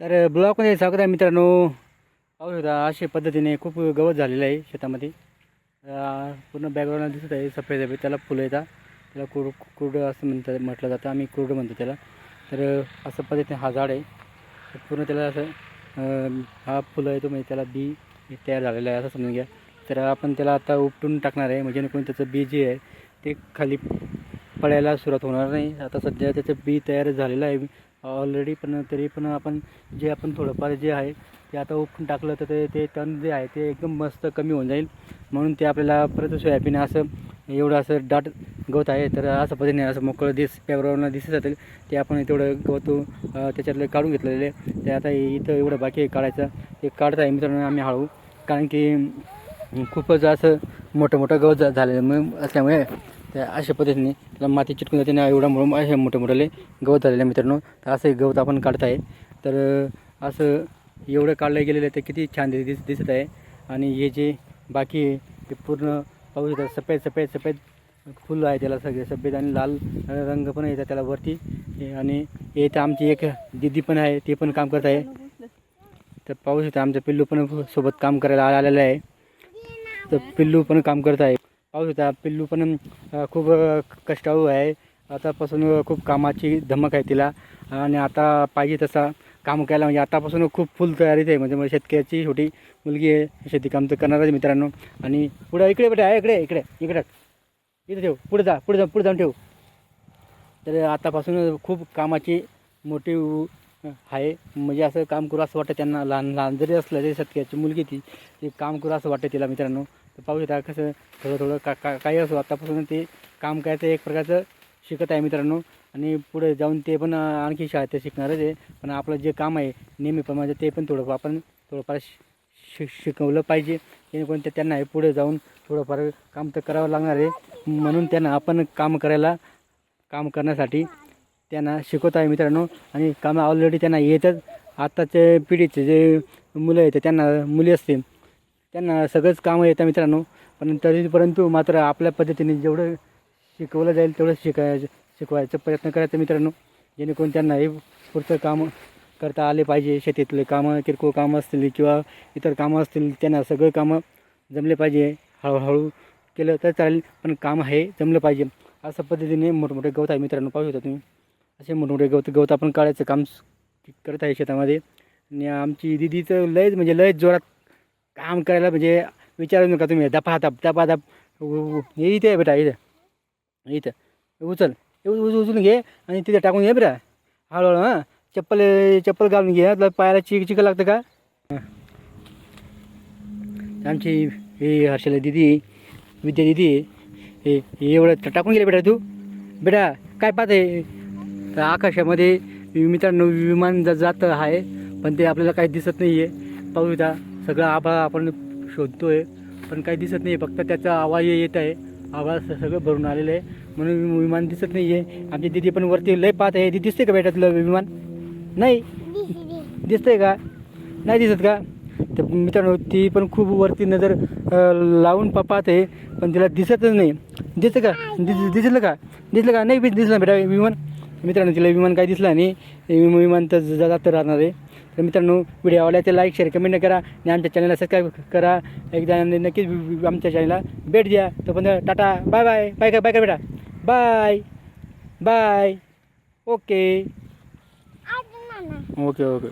तर ब्लॉकमध्ये स्वागत आहे मित्रांनो. पाहू शकता अशा पद्धतीने खूप गवत झालेलं आहे शेतामध्ये. पूर्ण बॅकग्राऊंडला दिसत आहे सफेद सफेद त्याला फुलं येतात. त्याला कुर कुरडं असं म्हणतात म्हटलं जातं. आम्ही कुरडं म्हणतो त्याला. तर असं पद्धतीने हा झाड आहे. पूर्ण त्याला असं हा फुलं येतो म्हणजे त्याला बी तयार झालेलं आहे असं समजून घ्या. तर आपण त्याला आता उपटून टाकणार आहे. म्हणजे कोणी त्याचं बी जे आहे ते खाली पडायला सुरुवात होणार नाही. आता सध्या त्याचं बी तयार झालेलं आहे. ऑलरेडी पण तरी पण आपण जे आपण थोडंफार जे आहे ते आता उपटून टाकलं तर ते ते तण जे आहे ते एकदम मस्त कमी होऊन जाईल. म्हणून ते आपल्याला परत सोयाबीन असं एवढं असं दाट गवत आहे तर असं पद्धतीने असं मोकळं दिस बॅकग्राऊंडला दिसत जातं ते आपण तेवढं गवत त्याच्यातलं काढून घेतलेले. ते आता इथं एवढं बाकी आहे काढायचं. ते काढत आहे मित्रांनो आम्ही हळू. कारण की खूपच असं मोठं मोठं गवत झा- झालेलं मग असल्यामुळे त्या अशा पद्धतीने त्याला माती चिटकून जाते ना एवढा म्हणून असे मोठे मोठे गवत झालेले आहे मित्रांनो. तर असं गवत आपण काढत आहे. तर असं एवढं काढलं गेलेलं आहे ते किती छान दिस दिसत आहे. आणि हे जे बाकी आहे ते पूर्ण पाहू येतात सफेद सफेद सफेद फुलं आहे त्याला सगळे. सफेद आणि लाल रंग पण येतात त्याला वरती. हे आणि येथे आमची एक दिदी पण आहे ती पण काम करत आहे. तर पाहू शकता आमचं पिल्लू पण सोबत काम करायला आलेलं आहे. तर पिल्लू पण काम करत आहे. पाऊस होता. पिल्लू पण खूप कष्टाळू आहे. आतापासून खूप कामाची धमक आहे तिला. आणि आता पाहिजे तसा काम करायला म्हणजे आतापासून खूप फुल तयारीत आहे. म्हणजे म्हणजे शेतकऱ्याची छोटी मुलगी आहे. शेती काम तर करणारच मित्रांनो. आणि पुढं इकडे बेटा आहे इकडे इकडे इकडे. इथे ठेव. पुढे जा पुढे जा पुढे जाऊन ठेव. तर आतापासून खूप कामाची मोठी आहे म्हणजे असं काम करू असं वाटतं त्यांना. लहान लहान जरी असलं तरी शेतकऱ्याची मुलगी ती. ते काम करू असं वाटतं तिला मित्रांनो. तर पाहू शकता कसं थोडं थोडं का का काही असो. आतापासून ते काम करायचं एक प्रकारचं शिकत आहे मित्रांनो. आणि पुढे जाऊन ते पण आणखी शाळेत शिकणारच आहे. पण आपलं जे काम आहे नेहमीप्रमाणे म्हणजे ते पण थोडं आपण थोडंफार शि शिकवलं पाहिजे. जेणेकरून ते त्यांना पुढे जाऊन थोडंफार काम तर करावं लागणार आहे. म्हणून त्यांना आपण काम करायला काम करण्यासाठी त्यांना शिकवत आहे मित्रांनो. आणि कामं ऑलरेडी त्यांना येतच. आत्ताचे पिढीचे जे मुलं आहेत त्यांना मुली असतील त्यांना सगळंच कामं येतं मित्रांनो. पण तरी परंतु मात्र आपल्या पद्धतीने जेवढं शिकवलं जाईल तेवढं शिकायचं शिकवायचा प्रयत्न करायचा मित्रांनो. जेणेकरून त्यांना हे पुढचं कामं करता आले पाहिजे. शेतीतले कामं किरकोळ कामं असतील किंवा इतर कामं असतील त्यांना सगळे कामं जमले पाहिजे. हळूहळू केलं तर चालेल पण काम हे जमलं पाहिजे. अशा पद्धतीने मोठमोठे गवत आहे मित्रांनो. पाहू शकता तुम्ही. असे मोठमोठे गवत गवत आपण काढायचं काम करत आहे शेतामध्ये. आणि आमची दिदीचं लयच म्हणजे लयच जोरात काम करायला म्हणजे विचारू नका तुम्ही. दपा दप दपा दप हे इथे आहे बेटा इथं. इथं. उचल. उच उचलून घे आणि तिथे टाकून घे बेटा. हळूहळू हां. चप्पल चप्पल घालून घे. तुला पायाला चिक चिक लागतं का? आमची ही हर्षला दिदी विद्या दिदी हे हे एवढं टाकून गेले बेटा तू. बेटा काय पाहते तर आकाशामध्ये मित्रांनो विमान ज- जात आहे पण ते आपल्याला काही दिसत नाही आहे पाहू द्या सगळं आभाळ आपण आहे पण काही दिसत नाही फक्त त्याचा आवाज येत आहे. आवाज सगळं भरून आलेलं आहे. म्हणून विमान दिसत नाही आहे आमची दिदी पण वरती लय पाहत आहे. ती दिसते का बेटा तुला विमान? नाही. दिसतंय का? नाही दिसत का? तर मित्रांनो ती पण खूप वरती नजर लावून पाहत आहे. पण तिला दिसतच नाही. दिसतं का? दिस दिसलं का? दिसलं का? नाही बी- दिसलं बेटा विमान. मित्रांनो तिला विमान काय दिसलं नाही. विमान तर जात राहणार आहे. तर मित्रांनो व्हिडिओ आवडला लाईक शेअर कमेंट करा आणि आमच्या चॅनलला सबस्क्राईब करा. एकदा नक्कीच आमच्या चॅनलला भेट द्या. तो पण टाटा बाय बाय बाय का बाय का बेटा. Bye bye okay okay okay